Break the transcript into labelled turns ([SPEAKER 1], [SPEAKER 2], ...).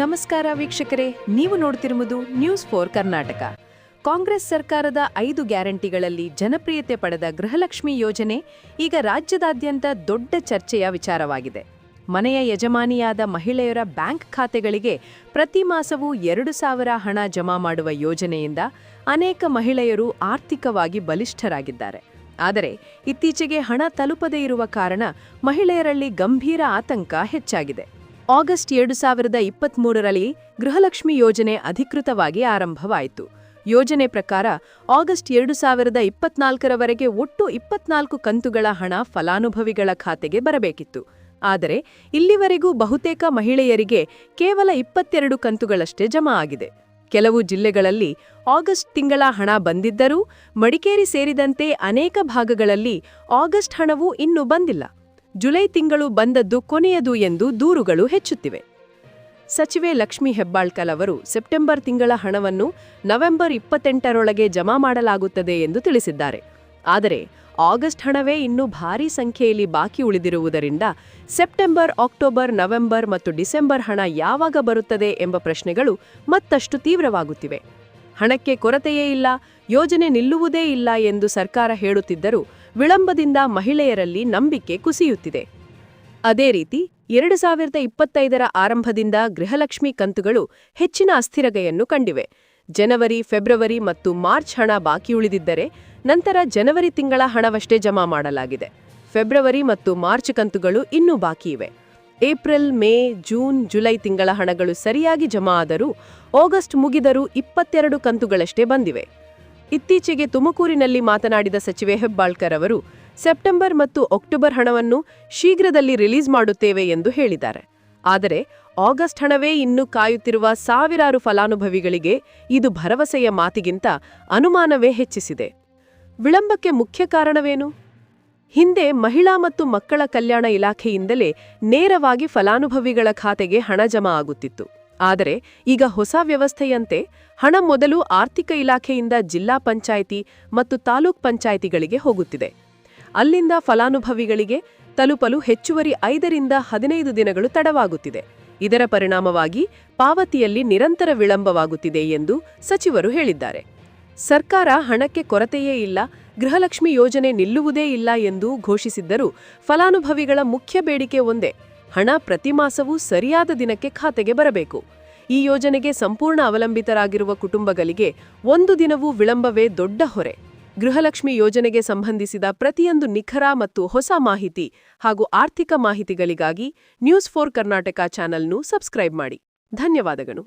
[SPEAKER 1] ನಮಸ್ಕಾರ ವೀಕ್ಷಕರೇ, ನೀವು ನೋಡ್ತಿರುವುದು ನ್ಯೂಸ್ ಫೋರ್ ಕರ್ನಾಟಕ. ಕಾಂಗ್ರೆಸ್ ಸರ್ಕಾರದ ಐದು ಗ್ಯಾರಂಟಿಗಳಲ್ಲಿ ಜನಪ್ರಿಯತೆ ಪಡೆದ ಗೃಹಲಕ್ಷ್ಮಿ ಯೋಜನೆ ಈಗ ರಾಜ್ಯದಾದ್ಯಂತ ದೊಡ್ಡ ಚರ್ಚೆಯ ವಿಚಾರವಾಗಿದೆ. ಮನೆಯ ಯಜಮಾನಿಯಾದ ಮಹಿಳೆಯರ ಬ್ಯಾಂಕ್ ಖಾತೆಗಳಿಗೆ ಪ್ರತಿ ಮಾಸವೂ ಎರಡು ಸಾವಿರ ಹಣ ಜಮಾ ಮಾಡುವ ಯೋಜನೆಯಿಂದ ಅನೇಕ ಮಹಿಳೆಯರು ಆರ್ಥಿಕವಾಗಿ ಬಲಿಷ್ಠರಾಗಿದ್ದಾರೆ. ಆದರೆ ಇತ್ತೀಚೆಗೆ ಹಣ ತಲುಪದೇ ಇರುವ ಕಾರಣ ಮಹಿಳೆಯರಲ್ಲಿ ಗಂಭೀರ ಆತಂಕ ಹೆಚ್ಚಾಗಿದೆ. ಆಗಸ್ಟ್ ಎರಡು ಸಾವಿರದ ಇಪ್ಪತ್ಮೂರರಲ್ಲಿ ಗೃಹಲಕ್ಷ್ಮಿ ಯೋಜನೆ ಅಧಿಕೃತವಾಗಿ ಆರಂಭವಾಯಿತು. ಯೋಜನೆ ಪ್ರಕಾರ ಆಗಸ್ಟ್ ಎರಡು ಸಾವಿರದ ಇಪ್ಪತ್ನಾಲ್ಕರವರೆಗೆ ಒಟ್ಟು ಇಪ್ಪತ್ನಾಲ್ಕು ಕಂತುಗಳ ಹಣ ಫಲಾನುಭವಿಗಳ ಖಾತೆಗೆ ಬರಬೇಕಿತ್ತು. ಆದರೆ ಇಲ್ಲಿವರೆಗೂ ಬಹುತೇಕ ಮಹಿಳೆಯರಿಗೆ ಕೇವಲ ಇಪ್ಪತ್ತೆರಡು ಕಂತುಗಳಷ್ಟೇ ಜಮಾ ಆಗಿದೆ. ಕೆಲವು ಜಿಲ್ಲೆಗಳಲ್ಲಿ ಆಗಸ್ಟ್ ತಿಂಗಳ ಹಣ ಬಂದಿದ್ದರೂ ಮಡಿಕೇರಿ ಸೇರಿದಂತೆ ಅನೇಕ ಭಾಗಗಳಲ್ಲಿ ಆಗಸ್ಟ್ ಹಣವೂ ಇನ್ನೂ ಬಂದಿಲ್ಲ. ಜುಲೈ ತಿಂಗಳು ಬಂದದ್ದು ಕೊನೆಯದು ಎಂದು ದೂರುಗಳು ಹೆಚ್ಚುತ್ತಿವೆ. ಸಚಿವೆ ಲಕ್ಷ್ಮಿ ಹೆಬ್ಬಾಳ್ಕಲ್ ಅವರು ಸೆಪ್ಟೆಂಬರ್ ತಿಂಗಳ ಹಣವನ್ನು ನವೆಂಬರ್ ಇಪ್ಪತ್ತೆಂಟರೊಳಗೆ ಜಮಾ ಮಾಡಲಾಗುತ್ತದೆ ಎಂದು ತಿಳಿಸಿದ್ದಾರೆ. ಆದರೆ, ಆಗಸ್ಟ್ ಹಣವೇ ಇನ್ನೂ ಭಾರೀ ಸಂಖ್ಯೆಯಲ್ಲಿ ಬಾಕಿ ಉಳಿದಿರುವುದರಿಂದ ಸೆಪ್ಟೆಂಬರ್, ಅಕ್ಟೋಬರ್, ನವೆಂಬರ್ ಮತ್ತು ಡಿಸೆಂಬರ್ ಹಣ ಯಾವಾಗ ಬರುತ್ತದೆ ಎಂಬ ಪ್ರಶ್ನೆಗಳು ಮತ್ತಷ್ಟು ತೀವ್ರವಾಗುತ್ತಿವೆ. ಹಣಕ್ಕೆ ಕೊರತೆಯೇ ಇಲ್ಲ, ಯೋಜನೆ ನಿಲ್ಲುವುದೇ ಇಲ್ಲ ಎಂದು ಸರ್ಕಾರ ಹೇಳುತ್ತಿದ್ದರೂ ವಿಳಂಬದಿಂದ ಮಹಿಳೆಯರಲ್ಲಿ ನಂಬಿಕೆ ಕುಸಿಯುತ್ತಿದೆ. ಅದೇ ರೀತಿ, ಎರಡು ಸಾವಿರದ ಇಪ್ಪತ್ತೈದರ ಆರಂಭದಿಂದ ಗೃಹಲಕ್ಷ್ಮಿ ಕಂತುಗಳು ಹೆಚ್ಚಿನ ಅಸ್ಥಿರಗೆಯನ್ನು ಕಂಡಿವೆ. ಜನವರಿ, ಫೆಬ್ರವರಿ ಮತ್ತು ಮಾರ್ಚ್ ಹಣ ಬಾಕಿ ಉಳಿದಿದ್ದರೆ ನಂತರ ಜನವರಿ ತಿಂಗಳ ಹಣವಷ್ಟೇ ಜಮಾ ಮಾಡಲಾಗಿದೆ. ಫೆಬ್ರವರಿ ಮತ್ತು ಮಾರ್ಚ್ ಕಂತುಗಳು ಇನ್ನೂ ಬಾಕಿ ಇವೆ. ಏಪ್ರಿಲ್, ಮೇ, ಜೂನ್, ಜುಲೈ ತಿಂಗಳ ಹಣಗಳು ಸರಿಯಾಗಿ ಜಮಾ ಆದರೂ, ಆಗಸ್ಟ್ ಮುಗಿದರೂ ಇಪ್ಪತ್ತೆರಡು ಕಂತುಗಳಷ್ಟೇ ಬಂದಿವೆ. ಇತ್ತೀಚೆಗೆ ತುಮಕೂರಿನಲ್ಲಿ ಮಾತನಾಡಿದ ಸಚಿವೆ ಹೆಬ್ಬಾಳ್ಕರ್ ಅವರು, ಸೆಪ್ಟೆಂಬರ್ ಮತ್ತು ಅಕ್ಟೋಬರ್ ಹಣವನ್ನು ಶೀಘ್ರದಲ್ಲಿ ರಿಲೀಸ್ ಮಾಡುತ್ತೇವೆ ಎಂದು ಹೇಳಿದ್ದಾರೆ. ಆದರೆ, ಆಗಸ್ಟ್ ಹಣವೇ ಇನ್ನೂ ಕಾಯುತ್ತಿರುವ ಸಾವಿರಾರು ಫಲಾನುಭವಿಗಳಿಗೆ ಇದು ಭರವಸೆಯ ಮಾತಿಗಿಂತ ಅನುಮಾನವೇ ಹೆಚ್ಚಿಸಿದೆ. ವಿಳಂಬಕ್ಕೆ ಮುಖ್ಯ ಕಾರಣವೇನು? ಹಿಂದೆ ಮಹಿಳಾ ಮತ್ತು ಮಕ್ಕಳ ಕಲ್ಯಾಣ ಇಲಾಖೆಯಿಂದಲೇ ನೇರವಾಗಿ ಫಲಾನುಭವಿಗಳ ಖಾತೆಗೆ ಹಣ ಜಮಾ ಆಗುತ್ತಿತ್ತು. ಆದರೆ ಈಗ ಹೊಸ ವ್ಯವಸ್ಥೆಯಂತೆ ಹಣ ಮೊದಲು ಆರ್ಥಿಕ ಇಲಾಖೆಯಿಂದ ಜಿಲ್ಲಾ ಪಂಚಾಯಿತಿ ಮತ್ತು ತಾಲೂಕ್ ಪಂಚಾಯಿತಿಗಳಿಗೆ ಹೋಗುತ್ತಿದೆ. ಅಲ್ಲಿಂದ ಫಲಾನುಭವಿಗಳಿಗೆ ತಲುಪಲು ಹೆಚ್ಚುವರಿ ಐದರಿಂದ ಹದಿನೈದು ದಿನಗಳು ತಡವಾಗುತ್ತಿದೆ. ಇದರ ಪರಿಣಾಮವಾಗಿ ಪಾವತಿಯಲ್ಲಿ ನಿರಂತರ ವಿಳಂಬವಾಗುತ್ತಿದೆ ಎಂದು ಸಚಿವರು ಹೇಳಿದ್ದಾರೆ. ಸರ್ಕಾರ ಹಣಕ್ಕೆ ಕೊರತೆಯೇ ಇಲ್ಲ, ಗೃಹಲಕ್ಷ್ಮಿ ಯೋಜನೆ ನಿಲ್ಲುವುದೇ ಇಲ್ಲ ಎಂದು ಘೋಷಿಸಿದ್ದರೂ ಫಲಾನುಭವಿಗಳ ಮುಖ್ಯ ಬೇಡಿಕೆ ಒಂದೇ. ಹಣ ಪ್ರತಿ ಮಾಸವೂ ಸರಿಯಾದ ದಿನಕ್ಕೆ ಖಾತೆಗೆ ಬರಬೇಕು. ಈ ಯೋಜನೆಗೆ ಸಂಪೂರ್ಣ ಅವಲಂಬಿತರಾಗಿರುವ ಕುಟುಂಬಗಳಿಗೆ ಒಂದು ದಿನವೂ ವಿಳಂಬವೇ ದೊಡ್ಡ ಹೊರೆ. ಗೃಹಲಕ್ಷ್ಮಿ ಯೋಜನೆಗೆ ಸಂಬಂಧಿಸಿದ ಪ್ರತಿಯೊಂದು ನಿಖರ ಮತ್ತು ಹೊಸ ಮಾಹಿತಿ ಹಾಗೂ ಆರ್ಥಿಕ ಮಾಹಿತಿಗಳಿಗಾಗಿ ನ್ಯೂಸ್ ಫೋರ್ ಕರ್ನಾಟಕ ಚಾನೆಲ್ನು ಸಬ್ಸ್ಕ್ರೈಬ್ ಮಾಡಿ. ಧನ್ಯವಾದಗಳು.